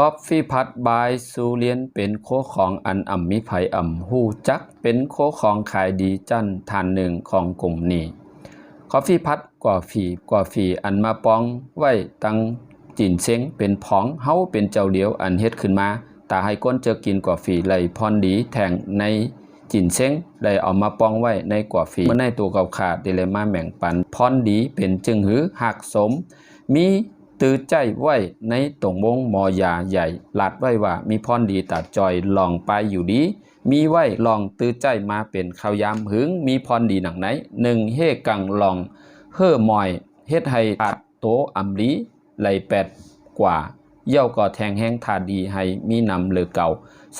คอฟฟี่พัดบายซูเลียนเป็นโคของอันอ่ำมิภัยอ่ำหูจัก เป็นโคของขายดีจันทานหนึ่งของกลุ่มนี้คอฟฟี่พัดกว่าฝีกว่าฝีอันมาปองไว้ตั้งจินเซ้งเป็นผองเฮาเป็นเจ้าเดียวอันเฮ็ดขึ้นมาตาให้ก้นเจอกินกว่าฝีไหลพรดีแทงในจินเซ้งได้เอามาปองไว้ในกว่าฝีเมื่อในตัวเกาขาดได้เลยมาแม่งปันพรดีเป็นจึงหือหักสม มี ตือใจไว้ในตรงวงมอยาใหญ่หลัดไว้ว่ามีพรดีตัดจอยลองไปอยู่ดี มีไว้ลองตือใจมาเป็นข้าวยามหึง มีพรดีหนังไหนหนึ่งเฮกังลองเฮ่อมอยเฮ็ดให้ตัดโตอำลีไหลแปดกว่า เย่าก็แทงแห้งทาดีให้มีนำเลือเก่า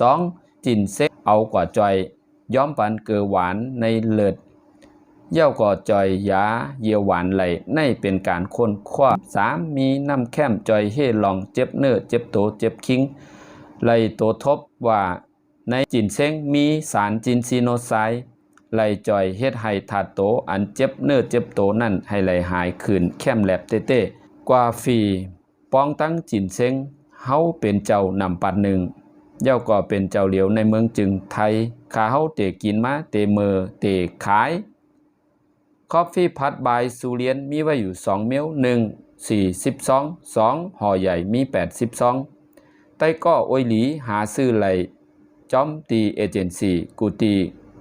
สองจินเซ็เอากว่าจอยย้อมปันเกลือหวานในเลิด เย่าก่อจอยยาเยียวหวานไหลในเป็นการค้นคว้าสามมีน้ำแค้มจอยเฮลองเจ็บเนื้อเจ็บโตเจ็บคิงไหลโตทบว่าในจินเซ้งมีสารจินซีโนไซด์ไหลจอยเฮ็ดให้ถาโตอันเจ็บเนื้อเจ็บโตนั่นให้ไหลหายคืนแค้มแลบเต้ๆกว่าฟีป้องตั้งจินเซ้งเฮาเป็นเจ้านำปัดหนึ่งเย่าก็เป็นเจ้าเหลียวในเมืองจึงไทยขาเฮาเตกินมาเตเมอเตขาย คอฟฟี่พัดบายซูเลียนมีไว้อยู่ 2 เมล1 42 2ห่อใหญ่มี82ใต้ก็โอยหลีหาซื้อไหลจอมตีเอเจนซี่กูตี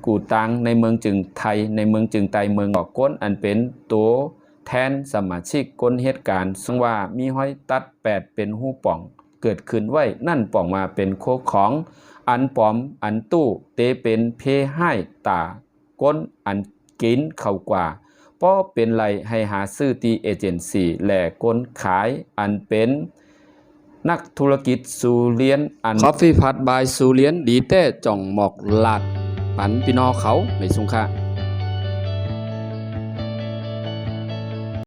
กูตังในเมืองจึงไทยในเมืองจึงไตเมืองออกก้นอันเป็นตัวแทนสมาชิกก้นเหตุการณ์ซึ่งว่ามีห้อยตัด 8 เป็นหูป่อง เกิดขึ้นไว้นั่นป่องมาเป็นโคกของ อันปอมอันตู้เตเป็นเพให้ตาก้นอัน กินเข้ากว่าป้อเป็นไรให้หาซื้อตีเอเจนซี่และก้นขายอันเป็นนักธุรกิจสูเลียนอันคอฟฟี่พัดบายสูเลียนดีเต้จ่องหมอกหลาดปันพี่น้องเขาไม่สุงค่ะ